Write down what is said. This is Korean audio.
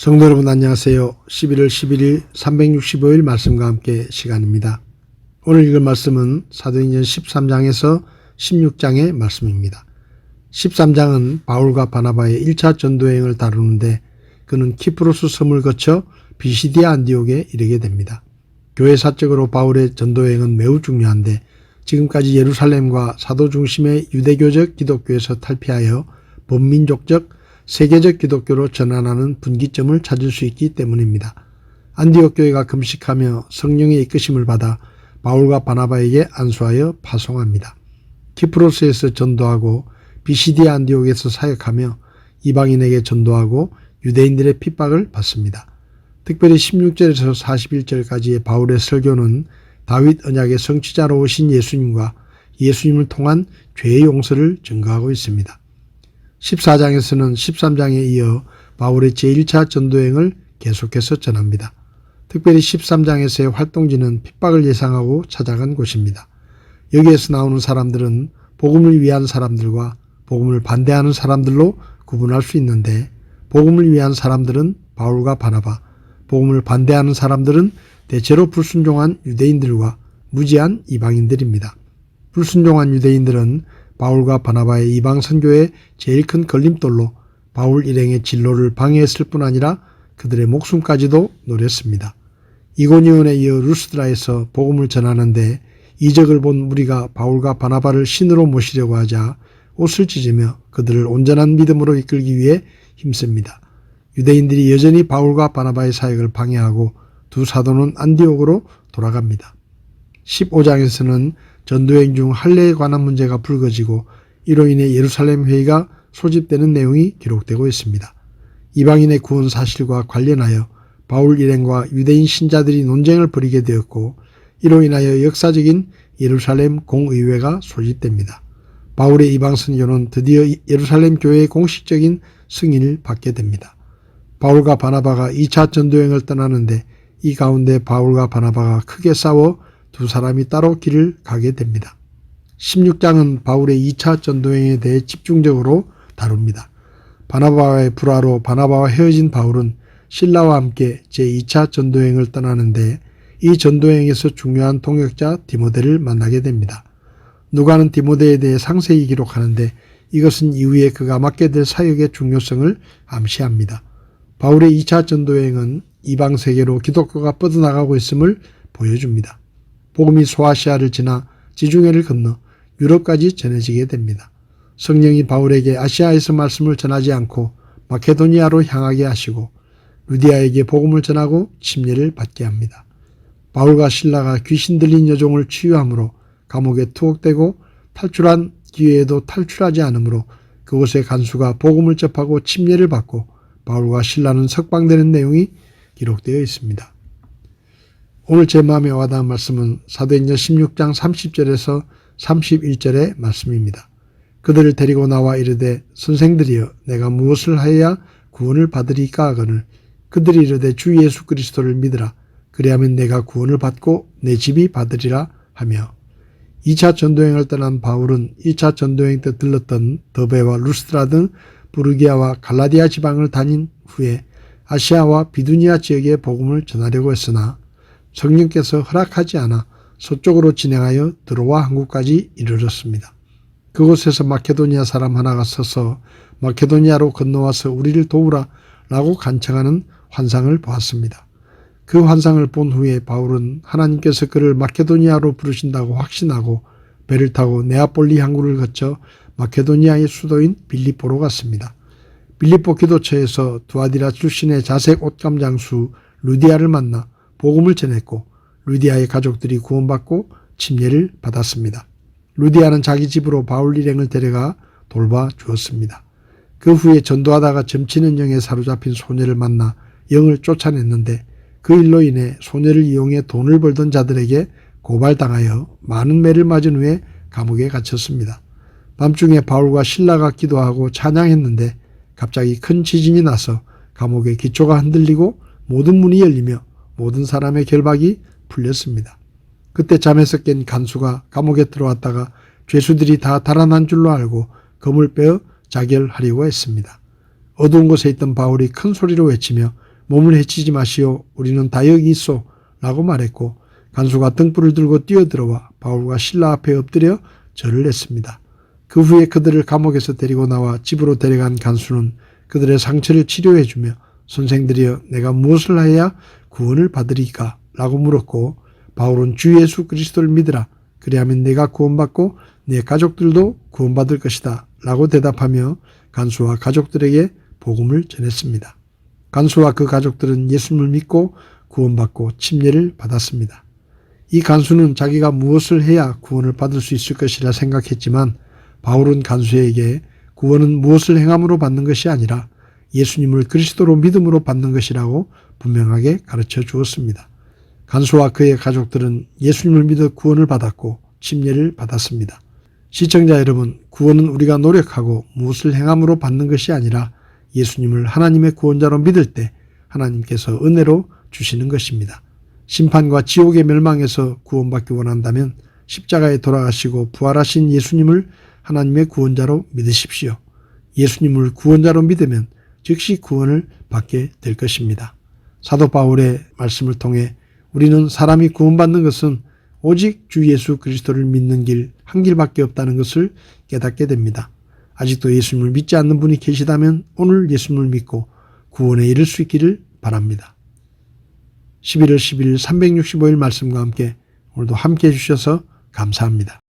성도 여러분 안녕하세요. 11월 11일 365일 말씀과 함께 시간입니다. 오늘 읽을 말씀은 사도행전 13장에서 16장의 말씀입니다. 13장은 바울과 바나바의 1차 전도여행을 다루는데 그는 키프로스 섬을 거쳐 비시디아 안디옥에 이르게 됩니다. 교회 사적으로 바울의 전도여행은 매우 중요한데 지금까지 예루살렘과 사도 중심의 유대교적 기독교에서 탈피하여 범민족적 세계적 기독교로 전환하는 분기점을 찾을 수 있기 때문입니다. 안디옥 교회가 금식하며 성령의 이끄심을 받아 바울과 바나바에게 안수하여 파송합니다. 키프로스에서 전도하고 비시디아 안디옥에서 사역하며 이방인에게 전도하고 유대인들의 핍박을 받습니다. 특별히 16절에서 41절까지의 바울의 설교는 다윗 언약의 성취자로 오신 예수님과 예수님을 통한 죄의 용서를 증거하고 있습니다. 14장에서는 13장에 이어 바울의 제1차 전도행을 계속해서 전합니다. 특별히 13장에서의 활동지는 핍박을 예상하고 찾아간 곳입니다. 여기에서 나오는 사람들은 복음을 위한 사람들과 복음을 반대하는 사람들로 구분할 수 있는데 복음을 위한 사람들은 바울과 바나바, 복음을 반대하는 사람들은 대체로 불순종한 유대인들과 무지한 이방인들입니다. 불순종한 유대인들은 바울과 바나바의 이방 선교의 제일 큰 걸림돌로 바울 일행의 진로를 방해했을 뿐 아니라 그들의 목숨까지도 노렸습니다. 이고니온에 이어 루스드라에서 복음을 전하는데 이적을 본 무리가 바울과 바나바를 신으로 모시려고 하자 옷을 찢으며 그들을 온전한 믿음으로 이끌기 위해 힘씁니다. 유대인들이 여전히 바울과 바나바의 사역을 방해하고 두 사도는 안디옥으로 돌아갑니다. 15장에서는 전도행 중 할례에 관한 문제가 불거지고 이로 인해 예루살렘 회의가 소집되는 내용이 기록되고 있습니다. 이방인의 구원 사실과 관련하여 바울 일행과 유대인 신자들이 논쟁을 벌이게 되었고 이로 인하여 역사적인 예루살렘 공의회가 소집됩니다. 바울의 이방 선교는 드디어 예루살렘 교회의 공식적인 승인을 받게 됩니다. 바울과 바나바가 2차 전도행을 떠나는데 이 가운데 바울과 바나바가 크게 싸워 두 사람이 따로 길을 가게 됩니다. 16장은 바울의 2차 전도행에 대해 집중적으로 다룹니다. 바나바와의 불화로 바나바와 헤어진 바울은 신라와 함께 제2차 전도행을 떠나는데 이 전도행에서 중요한 통역자 디모데를 만나게 됩니다. 누가는 디모데에 대해 상세히 기록하는데 이것은 이후에 그가 맡게 될 사역의 중요성을 암시합니다. 바울의 2차 전도행은 이방 세계로 기독교가 뻗어나가고 있음을 보여줍니다. 복음이 소아시아를 지나 지중해를 건너 유럽까지 전해지게 됩니다. 성령이 바울에게 아시아에서 말씀을 전하지 않고 마케도니아로 향하게 하시고 루디아에게 복음을 전하고 침례를 받게 합니다. 바울과 신라가 귀신 들린 여종을 치유함으로 감옥에 투옥되고 탈출한 기회에도 탈출하지 않으므로 그곳의 간수가 복음을 접하고 침례를 받고 바울과 신라는 석방되는 내용이 기록되어 있습니다. 오늘 제 마음에 와닿은 말씀은 사도행전 16장 30절에서 31절의 말씀입니다. 그들을 데리고 나와 이르되 선생들이여 내가 무엇을 하여야 구원을 받으리까 하거늘? 그들이 이르되 주 예수 그리스도를 믿으라. 그리하면 내가 구원을 받고 내 집이 받으리라 하며. 2차 전도행을 떠난 바울은 2차 전도행 때 들렀던 더베와 루스트라 등 부르기아와 갈라디아 지방을 다닌 후에 아시아와 비두니아 지역에 복음을 전하려고 했으나 성령께서 허락하지 않아 서쪽으로 진행하여 드로와 항구까지 이르렀습니다. 그곳에서 마케도니아 사람 하나가 서서 마케도니아로 건너와서 우리를 도우라 라고 간청하는 환상을 보았습니다. 그 환상을 본 후에 바울은 하나님께서 그를 마케도니아로 부르신다고 확신하고 배를 타고 네아폴리 항구를 거쳐 마케도니아의 수도인 빌리포로 갔습니다. 빌리포 기도처에서 두아디라 출신의 자색 옷감 장수 루디아를 만나 복음을 전했고 루디아의 가족들이 구원받고 침례를 받았습니다. 루디아는 자기 집으로 바울 일행을 데려가 돌봐 주었습니다. 그 후에 전도하다가 점치는 영에 사로잡힌 소녀를 만나 영을 쫓아냈는데 그 일로 인해 소녀를 이용해 돈을 벌던 자들에게 고발당하여 많은 매를 맞은 후에 감옥에 갇혔습니다. 밤중에 바울과 신라가 기도하고 찬양했는데 갑자기 큰 지진이 나서 감옥의 기초가 흔들리고 모든 문이 열리며 모든 사람의 결박이 풀렸습니다. 그때 잠에서 깬 간수가 감옥에 들어왔다가 죄수들이 다 달아난 줄로 알고 검을 빼어 자결하려고 했습니다. 어두운 곳에 있던 바울이 큰 소리로 외치며 몸을 해치지 마시오. 우리는 다 여기 있어. 라고 말했고 간수가 등불을 들고 뛰어들어와 바울과 신라 앞에 엎드려 절을 했습니다. 그 후에 그들을 감옥에서 데리고 나와 집으로 데려간 간수는 그들의 상처를 치료해주며 선생들이여 내가 무엇을 해야 구원을 받으리까? 라고 물었고 바울은 주 예수 그리스도를 믿으라. 그리하면 내가 구원받고 내 가족들도 구원받을 것이다. 라고 대답하며 간수와 가족들에게 복음을 전했습니다. 간수와 그 가족들은 예수님을 믿고 구원받고 침례를 받았습니다. 이 간수는 자기가 무엇을 해야 구원을 받을 수 있을 것이라 생각했지만 바울은 간수에게 구원은 무엇을 행함으로 받는 것이 아니라 예수님을 그리스도로 믿음으로 받는 것이라고 분명하게 가르쳐 주었습니다. 간수와 그의 가족들은 예수님을 믿어 구원을 받았고 침례를 받았습니다. 시청자 여러분, 구원은 우리가 노력하고 무엇을 행함으로 받는 것이 아니라 예수님을 하나님의 구원자로 믿을 때 하나님께서 은혜로 주시는 것입니다. 심판과 지옥의 멸망에서 구원받기 원한다면 십자가에 돌아가시고 부활하신 예수님을 하나님의 구원자로 믿으십시오. 예수님을 구원자로 믿으면 즉시 구원을 받게 될 것입니다. 사도 바울의 말씀을 통해 우리는 사람이 구원받는 것은 오직 주 예수 그리스도를 믿는 길 한 길밖에 없다는 것을 깨닫게 됩니다. 아직도 예수님을 믿지 않는 분이 계시다면 오늘 예수님을 믿고 구원에 이를 수 있기를 바랍니다. 11월 11일 365일 말씀과 함께 오늘도 함께 해주셔서 감사합니다.